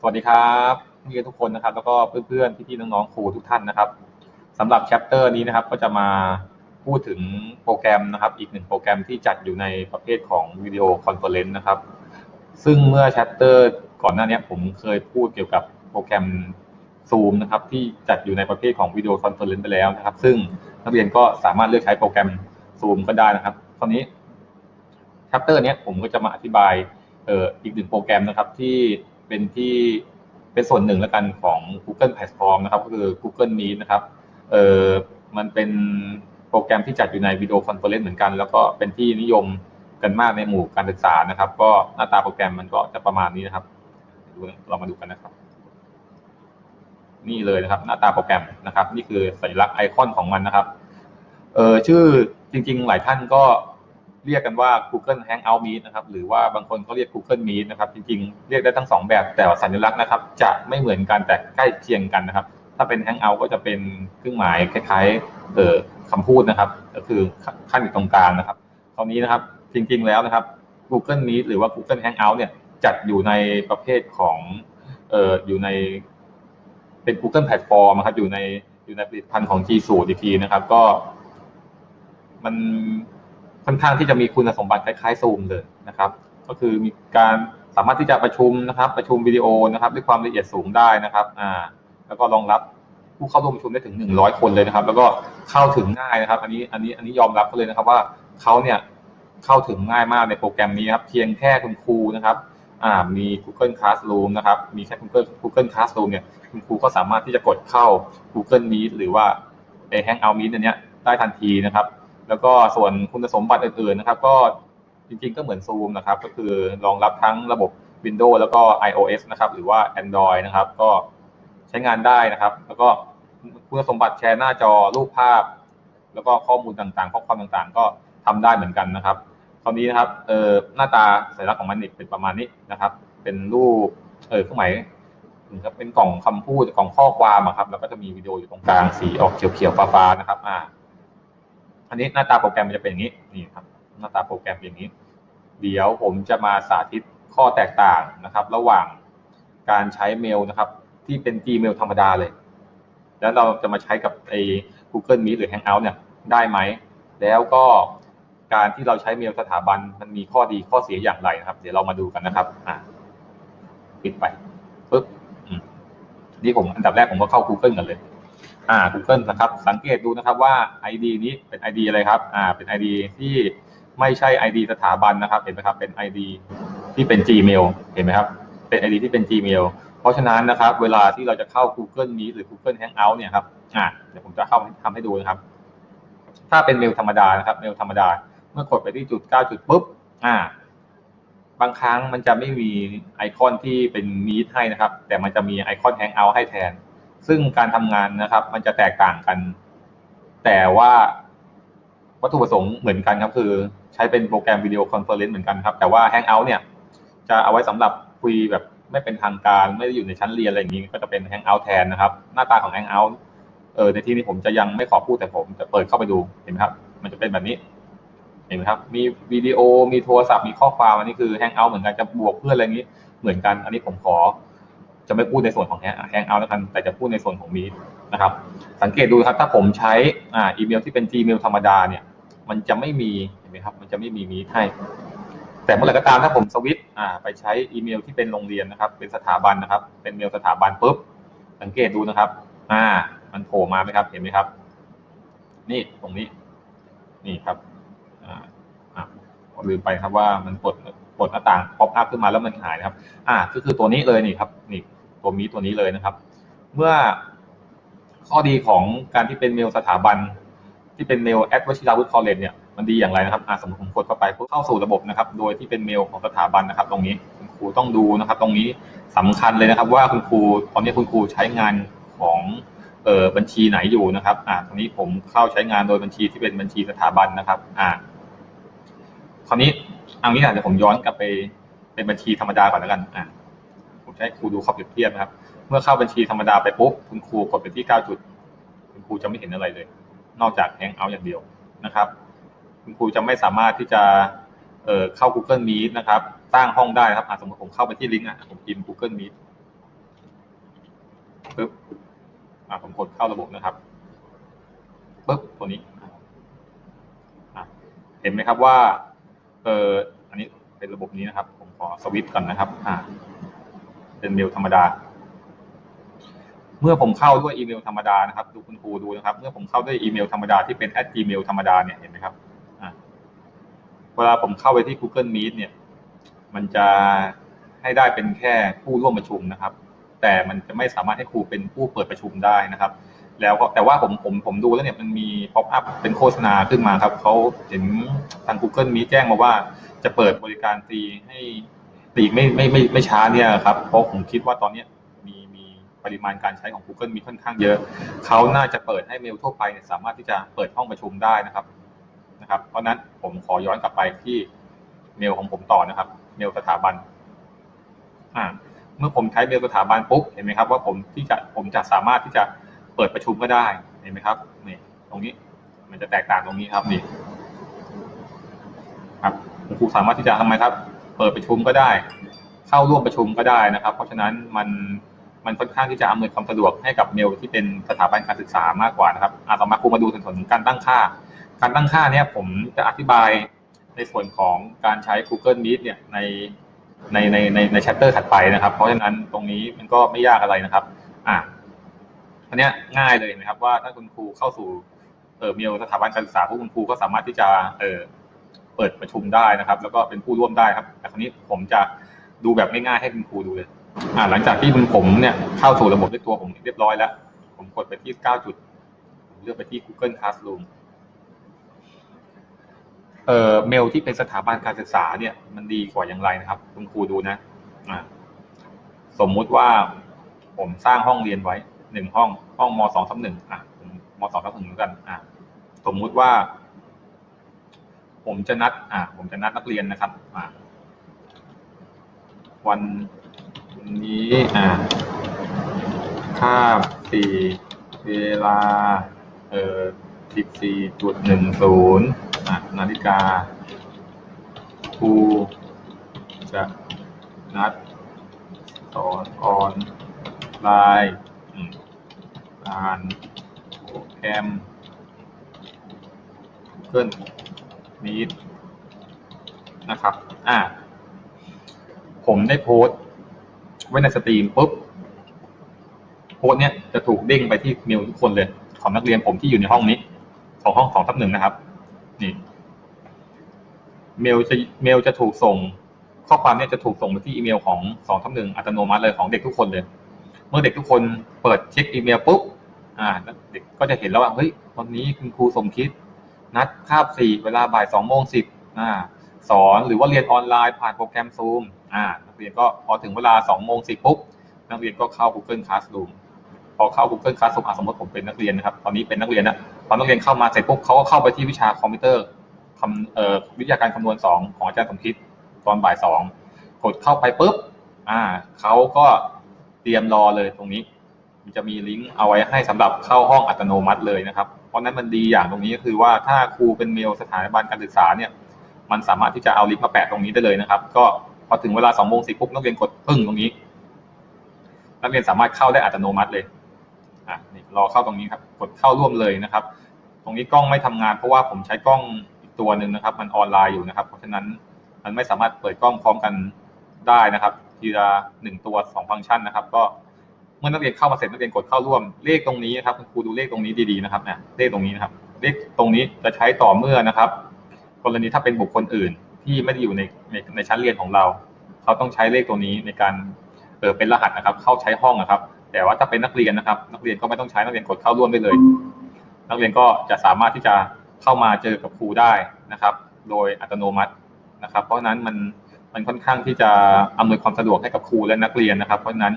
สวัสดีครับนักเรียนทุกคนนะครับ แล้วก็เพื่อนๆพี่ๆน้องๆครูทุกท่านนะครับสำหรับแชปเตอร์นี้นะครับ ก็จะมาพูดถึงโปรแกรมนะครับ อีกหนึ่งโปรแกรมที่จัดอยู่ในประเภทของวิดีโอคอนเฟอเรนซ์นะครับ ซึ่งเมื่อแชปเตอร์ก่อนหน้านี้ผมเคยพูดเกี่ยวกับโปรแกรม Zoom นะครับ ที่จัดอยู่ในประเภทของวิดีโอคอนเฟอเรนซ์ไปแล้วนะครับ ซึ่งนักเรียนก็สามารถเลือกใช้โปรแกรม Zoom ก็ได้นะครับคราวนี้แชปเตอร์นี้ผมก็จะมาอธิบายอออีกหนึ่งโปรแกรมนะครับที่ เป็นที่เป็นส่วนหนึ่งแล้วกันของ Google Platform นะครับ ก็คือ Google Meet นะครับเออมันเป็นโปรแกรมที่จัดอยู่ในวิดีโอคอนเฟอเรนซ์เหมือนกัน แล้วก็เป็นที่นิยมกันมากในหมู่การศึกษานะครับ ก็หน้าตาโปรแกรมมันก็จะประมาณนี้นะครับเรามาดูกันนะครับ นี่เลยนะครับ หน้าตาโปรแกรมนะครับ นี่คือสัญลักษณ์ไอคอนของมันนะครับเออชื่อจริง ๆ หลายท่านก็ เรียกกันว่า Google Hangout Meet นะครับ หรือว่าบางคนก็เรียก Google Meet นะครับ จริงๆ เรียกได้ทั้งสองแบบ แต่สัญลักษณ์นะครับ จะไม่เหมือนกันแต่ใกล้เคียงกันนะครับ ถ้าเป็น Hangout ก็จะเป็นเครื่องหมายคล้ายๆเอ่อคำพูดนะครับ ก็คือขั้นอยู่ตรงกลางนะครับคราวนี้นะครับ จริงๆแล้วนะครับ Google Meet หรือว่า Google Hangout เนี่ยจัดอยู่ในประเภทของเอ่ออยู่ในเป็น Google Platform นะครับอยู่ในอยู่ในผลิตภัณฑ์ของ G Suite อีกทีนะครับ ก็มัน ค่อนข้างที่จะมีคุณสมบัติคล้ายๆ Zoom เลยนะครับ ก็คือมีการสามารถที่จะประชุมนะครับ ประชุมวิดีโอนะครับ ด้วยความละเอียดสูงได้นะครับอ่าแล้วก็รองรับผู้เข้าร่วมประชุมได้ถึง 100 คนเลยนะครับ แล้วก็เข้าถึงง่ายนะครับ อันนี้อันนี้อันนี้ยอมรับเขาเลยนะครับว่าเขาเนี่ยเข้าถึงง่ายมากในโปรแกรมนี้ครับ เพียงแค่คุณครูนะครับอ่ามี Google Classroom นะครับ มีแค่ Google Google Classroom เนี่ยคุณครูก็สามารถที่จะกดเข้า Google Meet หรือว่าไอ Hangout Meet อันเนี้ยได้ทันทีนะครับ แล้วก็ส่วนคุณสมบัติอื่นๆนะครับ ก็จริงๆก็เหมือน Zoom นะครับ ก็คือรองรับทั้งระบบ Windows แล้วก็ iOS นะครับ หรือว่า Android นะครับ ก็ใช้งานได้นะครับ แล้วก็คุณสมบัติแชร์หน้าจอรูปภาพ แล้วก็ข้อมูลต่างๆข้อความต่างๆ ก็ทำได้เหมือนกันนะครับคราวนี้นะครับเอ่อหน้าตาสัญลักษณ์ของมันเป็นประมาณนี้นะครับ เป็นรูปเออเครื่องหมายครับเป็นกล่องคำพูดกล่องข้อความครับ แล้วก็จะมีวิดีโออยู่ตรงกลางสีออกเขียวๆฟ้าๆนะครับ อ่า อันนี้หน้าตาโปรแกรมมันจะเป็นอย่างนี้นี่ครับ หน้าตาโปรแกรมเป็นอย่างนี้ เดี๋ยวผมจะมาสาธิตข้อแตกต่างนะครับ ระหว่างการใช้เมลนะครับ ที่เป็น Gmail ธรรมดาเลย แล้วเราจะมาใช้กับไอ้ Google Meet หรือ Hangout เนี่ยได้ไหม แล้วก็การที่เราใช้เมลสถาบันมันมีข้อดีข้อเสียอย่างไรนะครับ เดี๋ยวเรามาดูกันนะครับ อ่าปิดไปปึ๊บนี่ผมอันดับแรกผมก็เข้า Google กันเลย อ่า Google นะครับ สังเกตดูนะครับว่า ID นี้เป็น ID อะไรครับ อ่า เป็น ID ที่ไม่ใช่ ID สถาบันนะครับ เห็นไหมครับ เป็น ID ที่เป็น Gmail เห็นไหมครับ เป็น ID ที่เป็น Gmail เพราะฉะนั้นนะครับ เวลาที่เราจะเข้า Google Meet หรือ Google Hangout เนี่ยครับ อ่า เดี๋ยวผมจะเข้าทำให้ดูนะครับ ถ้าเป็นเมลธรรมดานะครับ เมลธรรมดา เมื่อกดไปที่จุด 9 จุดปุ๊บ อ่า บางครั้งมันจะไม่มีไอคอนที่เป็น Meet ให้นะครับ แต่มันจะมีไอคอน Hangout ให้แทน ซึ่งการทำงานนะครับ มันจะแตกต่างกัน แต่ว่าวัตถุประสงค์เหมือนกันครับ คือใช้เป็นโปรแกรมวิดีโอคอนเฟอเรนซ์เหมือนกันครับ แต่ว่า Hangout เนี่ย จะเอาไว้สำหรับคุยแบบไม่เป็นทางการไม่ได้อยู่ในชั้นเรียนอะไรอย่างนี้ ก็จะเป็น Hangout แทนนะครับ หน้าตาของ Hangout เออในที่นี้ผมจะยังไม่ขอพูดแต่ผมจะเปิดเข้าไปดูเห็นไหมครับ มันจะเป็นแบบนี้เห็นไหมครับ มีวิดีโอมีโทรศัพท์มีข้อความอันนี้คือ Hangout เหมือนกันจะบวกเพื่อนอะไรอย่างนี้เหมือนกัน อันนี้ผมขอ จะไม่พูดในส่วนของ Hangout แล้วกัน แต่จะพูดในส่วนของ Meet นะครับ สังเกตดูครับถ้าผมใช้อ่าอีเมลที่เป็น Gmail ธรรมดาเนี่ย มันจะไม่มีเห็นไหมครับ มันจะไม่มี Meet ให้ แต่เมื่อไหร่ก็ตามถ้าผมสวิตอ่าไปใช้อีเมลที่เป็นโรงเรียนนะครับ เป็นสถาบันนะครับ เป็นเมลสถาบันปุ๊บ สังเกตดูนะครับ อ่า มันโผล่มาไหมครับ เห็นไหมครับ นี่ตรงนี้ นี่ครับ อ่าอ่าลืมไปครับว่ามันปลดปลดหน้าต่างป๊อปอัพขึ้นมาแล้วมันหายนะครับ อ่าก็คือตัวนี้เลยนี่ครับ นี่ ตัวมีตัวนี้เลยนะครับ เมื่อข้อดีของการที่เป็นเมลสถาบัน ที่เป็นเมลแอดวชิราวุฒิคอลเลจเนี่ยมันดีอย่างไรนะครับอ่าสมมติผมกดเข้าไปเข้าสู่ระบบนะครับ โดยที่เป็นเมลของสถาบันนะครับ ตรงนี้คุณครูต้องดูนะครับ ตรงนี้สำคัญเลยนะครับ ว่าคุณครูตอนนี้คุณครูใช้งานของเอ่อบัญชีไหนอยู่นะครับอ่าตอนนี้ผมเข้าใช้งานโดยบัญชีที่เป็นบัญชีสถาบันนะครับอ่าคราวนี้เอางี้นะเดี๋ยวผมย้อนกลับไปเป็นบัญชีธรรมดาก่อนแล้วกันอ่า จะให้ครูดูข้อเปรียบเทียบนะครับ เมื่อเข้าบัญชีธรรมดาไปปุ๊บคุณครูกดไปที่เก้าจุด คุณครูจะไม่เห็นอะไรเลย นอกจากแฮงเอาท์อย่างเดียวนะครับ คุณครูจะไม่สามารถที่จะเอ่อเข้า Google Meet นะครับตั้งห้องได้ครับสมมติผมเข้าไปที่ลิงก์อะผมพิมพ์ Google Meet ปึ๊บอ่าผมกดเข้าระบบนะครับปึ๊บตัวนี้อะเห็นไหมครับว่าเอออันนี้เป็นระบบนี้นะครับ ผมขอสวิตช์ก่อนนะครับอ่า เป็นเมลธรรมดา เมื่อผมเข้าด้วยอีเมลธรรมดานะครับดูคุณครูดูนะครับ เมื่อผมเข้าด้วยอีเมลธรรมดาที่เป็น at gmail ธรรมดาเนี่ยเห็นไหมครับเวลาผมเข้าไปที่ Google Meet เนี่ย มันจะให้ได้เป็นแค่ผู้ร่วมประชุมนะครับ แต่มันจะไม่สามารถให้ครูเป็นผู้เปิดประชุมได้นะครับ แล้วก็แต่ว่าผมผมผมดูแล้วเนี่ยมันมี pop up เป็นโฆษณาขึ้นมาครับเขาเห็นทาง Google Meet แจ้งมาว่าจะเปิดบริการฟรีให้ ตีกไม่ไม่ไม่ไม่ช้าเนี่ยครับเพราะผมคิดว่าตอนนี้มีมีปริมาณการใช้ของ Google มีค่อนข้างเยอะ เขาน่าจะเปิดให้เมลทั่วไปเนี่ยสามารถที่จะเปิดห้องประชุมได้นะครับนะครับ เพราะนั้นผมขอย้อนกลับไปที่เมลของผมต่อนะครับ เมลสถาบันอ่าเมื่อผมใช้เมลสถาบันปุ๊บเห็นไหมครับว่าผมที่จะผมจะสามารถที่จะเปิดประชุมก็ได้เห็นไหมครับนี่ตรงนี้มันจะแตกต่างตรงนี้ครับนี่ครับคุณครูสามารถที่จะทำไมครับ เปิดประชุมก็ได้ เข้าร่วมประชุมก็ได้นะครับ เพราะฉะนั้นมันมันค่อนข้างที่จะอำนวยความสะดวกให้กับเมลที่เป็นสถาบันการศึกษามากกว่านะครับอะต่อมาครูมาดูส่วนของการตั้งค่า การตั้งค่าเนี่ยผมจะอธิบายในส่วนของการใช้ Google Meet เนี่ยในในในในในแชปเตอร์ถัดไปนะครับ เพราะฉะนั้นตรงนี้มันก็ไม่ยากอะไรนะครับ อะอันเนี้ยง่ายเลยนะครับว่าถ้าคุณครูเข้าสู่เออเมลสถาบันการศึกษาพวกคุณครูก็สามารถที่จะเออ เปิดประชุมได้นะครับ แล้วก็เป็นผู้ร่วมได้ครับ แต่คราวนี้ผมจะดูแบบง่ายๆให้คุณครูดูเลยอ่าหลังจากที่คุณผมเนี่ยเข้าสู่ระบบด้วยตัวผมเรียบร้อยแล้ว ผมกดไปที่9จุดผมเลือกไปที่ Google Classroom เอ่อเมลที่เป็นสถาบันการศึกษาเนี่ยมันดีกว่าอย่างไรนะครับ คุณครูดูนะอ่าสมมุติว่าผมสร้างห้องเรียนไว้หนึ่งห้องห้องมสองทับหนึ่งอะมสองทับหนึ่งกันอะสมมุติว่า ผมจะนัดอะผมจะนัดนักเรียนนะครับอะวันนี้อะคาบสี่เวลาเอ่อสิบสี่จุดหนึ่งศูนย์อะนาฬิกาครูจะนัดสอนออนไลน์อ่านโปรแกรม Google Meet น นะครับ อ่า ผมได้โพสต์ไว้ในสตรีมปุ๊บ โพสต์เนี้ยจะถูกเด้งไปที่เมลทุกคนเลย ของนักเรียนผมที่อยู่ในห้องนี้ ของห้องสองทับหนึ่งนะครับ นี่ เมลจะเมลจะถูกส่ง ข้อความเนี่ยจะถูกส่งไปที่อีเมลของสองทับหนึ่งอัตโนมัติเลยของเด็กทุกคนเลย เมื่อเด็กทุกคนเปิดเช็คอีเมลปุ๊บ อ่า เด็กก็จะเห็นแล้วว่า เฮ้ย วันนี้คุณครูสมคิด นัดคาบสี่เวลาบ่ายสองโมงสิบอ่าสอนหรือว่าเรียนออนไลน์ผ่านโปรแกรมซูมอ่านักเรียนก็พอถึงเวลาสองโมงสิบปุ๊บนักเรียนก็เข้า Google Classroom พอเข้า Google Classroom สมมติผมเป็นนักเรียนนะครับ ตอนนี้เป็นนักเรียนนะพอนักเรียนเข้ามาเสร็จปุ๊บเขาก็เข้าไปที่วิชาคอมพิวเตอร์คำเอ่อวิทยาการคำนวณสองของอาจารย์สมคิดตอนบ่ายสองกดเข้าไปปุ๊บอ่าเขาก็เตรียมรอเลยตรงนี้ มันจะมีลิงก์เอาไว้ให้สำหรับเข้าห้องอัตโนมัติเลยนะครับ ราะนั้นมันดีอย่างตรงนี้ก็คือว่าถ้าครูเป็นเมลสถาบันการศึกษาเนี่ย มันสามารถที่จะเอาลิงก์มาแปะตรงนี้ได้เลยนะครับ ก็พอถึงเวลาสองโมงสิบปุ๊บนักเรียนกดปึ้งตรงนี้ นักเรียนสามารถเข้าได้อัตโนมัติเลยอะนี่รอเข้าตรงนี้ครับ กดเข้าร่วมเลยนะครับ ตรงนี้กล้องไม่ทำงาน เพราะว่าผมใช้กล้องอีกตัวหนึ่งนะครับ มันออนไลน์อยู่นะครับ เพราะฉะนั้นมันไม่สามารถเปิดกล้องพร้อมกันได้นะครับ ทีละหนึ่งตัวสองฟังก์ชันนะครับ ก็ เมื่อนักเรียนเข้ามาเสร็จนักเรียนกดเข้าร่วม เลขตรงนี้นะครับคุณครูดูเลขตรงนี้ดีๆนะครับเนี่ยเลขตรงนี้นะครับ เลขตรงนี้จะใช้ต่อเมื่อนะครับ กรณีถ้าเป็นบุคคลอื่นที่ไม่ได้อยู่ในในในชั้นเรียนของเรา เขาต้องใช้เลขตัวนี้ในการเออเป็นรหัสนะครับ เข้าใช้ห้องนะครับ แต่ว่าถ้าเป็นนักเรียนนะครับ นักเรียนก็ไม่ต้องใช้นักเรียนกดเข้าร่วมได้เลย นักเรียนก็จะสามารถที่จะเข้ามาเจอกับครูได้นะครับ โดยอัตโนมัตินะครับ เพราะนั้นมันมันค่อนข้างที่จะอำนวยความสะดวกให้กับครูและนักเรียนนะครับ เพราะนั้น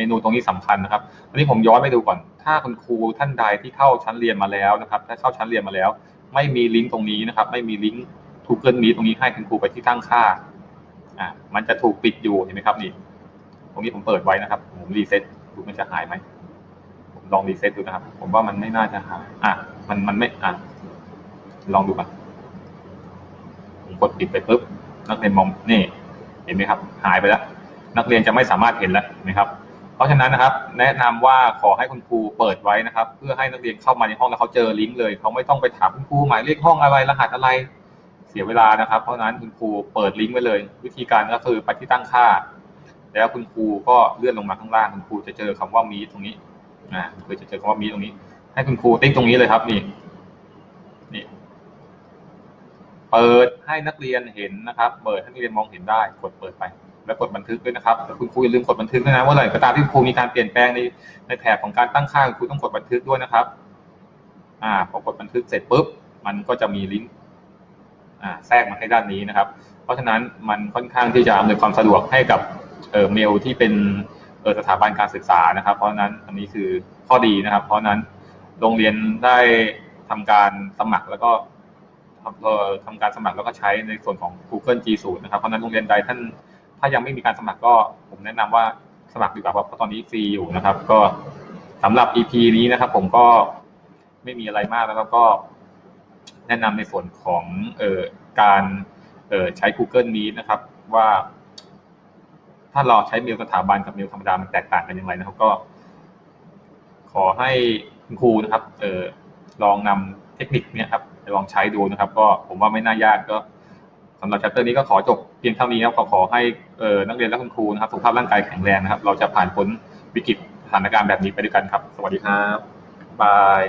มนูตรงนี้สำคัญนะครับอันนี้ผมย้อนไปดูก่อน ถ้าคุณครูท่านใดที่เข้าชั้นเรียนมาแล้วนะครับถ้าเข้าชั้นเรียนมาแล้ว ไม่มีลิงก์ตรงนี้นะครับ ไม่มีลิงก์ Google Meet ตรงนี้ให้คุณครูไปที่ตั้งค่าอ่ามันจะถูกปิดอยู่เห็นไหมครับนี่ตรงนี้ผมเปิดไว้นะครับ ผมรีเซ็ตดูมันจะหายไหมผมลองรีเซ็ตดูนะครับ ผมว่ามันไม่น่าจะหายอะมันมันไม่อะลองดูก่อนผมกดปิดไปปุ๊บนักเรียนมองนี่ เห็นไหมครับ หายไปแล้ว นักเรียนจะไม่สามารถเห็นแล้วเห็นไหมครับ ราะฉะนั้นนะครับ แนะนำว่าขอให้คุณครูเปิดไว้นะครับ เพื่อให้นักเรียนเข้ามาในห้องแล้วเขาเจอลิงก์เลยเขาไม่ต้องไปถามคุณครูหมายเลขห้องอะไรรหัสอะไรเสียเวลานะครับ เพราะฉะนั้นคุณครูเปิดลิงก์ไว้เลย วิธีการก็คือไปที่ตั้งค่า แล้วคุณครูก็เลื่อนลงมาข้างล่างคุณครูจะเจอคำว่ามีตรงนี้อ่าคุณครูจะเจอคำว่ามีตรงนี้ ให้คุณครูติ๊กตรงนี้เลยครับนี่นี่เปิดให้นักเรียนเห็นนะครับ เปิดให้นักเรียนมองเห็นได้กดเปิดไป แล้วกดบันทึกด้วยนะครับคุณครูอย่าลืมกดบันทึกด้วยนะว่าอะไรก็ตามที่ครูมีการเปลี่ยนแปลงในในแถบของการตั้งค่าคุณครูต้องกดบันทึกด้วยนะครับ อ่าพอกดบันทึกเสร็จปุ๊บมันก็จะมีลิงก์อ่าแทรกมาให้ด้านนี้นะครับ เพราะฉะนั้นมันค่อนข้างที่จะอำนวยความสะดวกให้กับเอ่อเมลที่เป็นเอ่อสถาบันการศึกษานะครับ เพราะนั้นอันนี้คือข้อดีนะครับ เพราะนั้นโรงเรียนได้ทำการสมัครแล้วก็ทำการสมัครแล้วก็ใช้ในส่วนของ Google G Suite นะครับ เพราะนั้นโรงเรียนใดท่าน ถ้ายังไม่มีการสมัครก็ผมแนะนำว่าสมัครดีกว่าเพราะตอนนี้ฟรีอยู่นะครับ ก็สำหรับ EP นี้นะครับ ผมก็ไม่มีอะไรมากแล้วก็แนะนำในส่วนของเอ่อการเอ่อใช้ Google Meet นะครับ ว่า ถ้าเราใช้เมลสถาบันกับเมลธรรมดามันแตกต่างกันอย่างไรนะครับ ก็ ขอให้คุณครูนะครับ เอ่อลองนำเทคนิคเนี้ยครับไปลองใช้ดูนะครับ ก็ผมว่าไม่น่ายากก็สำหรับ chapter นี้ก็ขอจบเพียงเท่านี้ครับขอขอให้ เอ่อนักเรียนและคุณครูนะครับสุขภาพร่างกายแข็งแรงนะครับ เราจะผ่านพ้นวิกฤตสถานการณ์แบบนี้ไปด้วยกันครับ สวัสดีครับบาย